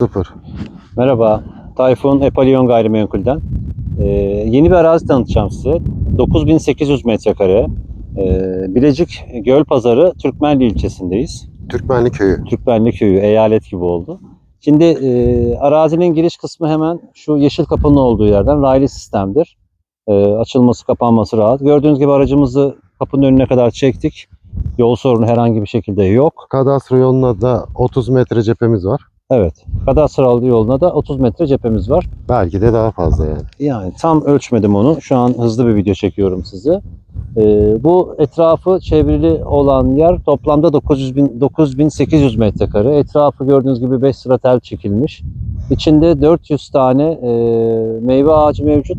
Sıfır. Merhaba, Tayfun Epalyon Gayrimenkul'den. Ee, yeni bir arazi tanıtacağım size. 9800 metrekare. Ee, Bilecik Göl Pazarı Türkmenli ilçesindeyiz. Türkmenli köyü. Türkmenli köyü, eyalet gibi oldu. Şimdi e, arazinin giriş kısmı hemen şu yeşil kapının olduğu yerden raylı sistemdir. E, açılması kapanması rahat. Gördüğünüz gibi aracımızı kapının önüne kadar çektik. Yol sorunu herhangi bir şekilde yok. Kadastro yoluna da 30 metre cephemiz var. Evet. Kadastral yoluna da 30 metre cephemiz var. Belki de daha fazla yani. Yani tam ölçmedim onu. Şu an hızlı bir video çekiyorum size. Ee, bu etrafı çevrili olan yer toplamda 900 bin, 9800 metrekare. Etrafı gördüğünüz gibi 5 sıra tel çekilmiş. İçinde 400 tane e, meyve ağacı mevcut.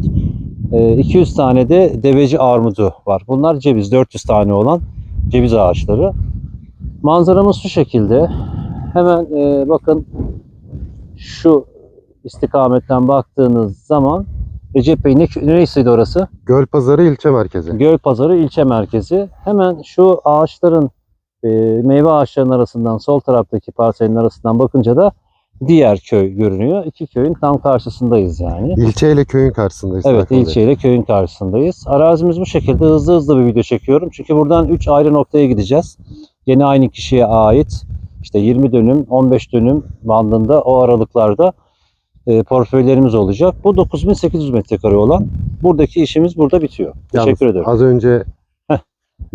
E, 200 tane de deveci armudu var. Bunlar ceviz 400 tane olan ceviz ağaçları. Manzaramız şu şekilde. Hemen e, bakın şu istikametten baktığınız zaman Recep Bey ne, neresiydi orası? Göl Pazarı ilçe merkezi. Göl Pazarı ilçe merkezi. Hemen şu ağaçların e, meyve ağaçlarının arasından sol taraftaki parselin arasından bakınca da diğer köy görünüyor. İki köyün tam karşısındayız yani. İlçe ile köyün karşısındayız. Evet Bey. ilçeyle köyün karşısındayız. Arazimiz bu şekilde hızlı hızlı bir video çekiyorum. Çünkü buradan 3 ayrı noktaya gideceğiz. Yine aynı kişiye ait işte 20 dönüm 15 dönüm bandında o aralıklarda e, portföylerimiz olacak. Bu 9800 metrekare olan buradaki işimiz burada bitiyor. Yalnız Teşekkür ederim. Az önce Heh.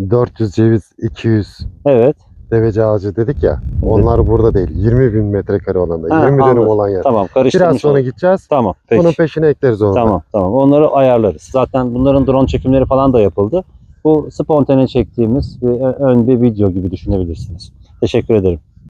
400 ceviz, 200 Evet deveci ağacı dedik ya. Onlar burada değil. 20 bin metrekare olanda. Ha, 20 dönüm anladım. olan yer. tamam karıştırmış Biraz sonra oldum. gideceğiz. Tamam peki. Bunun peşine ekleriz onu. Tamam tamam onları ayarlarız. Zaten bunların drone çekimleri falan da yapıldı. Bu spontane çektiğimiz bir ön bir video gibi düşünebilirsiniz. Teşekkür ederim.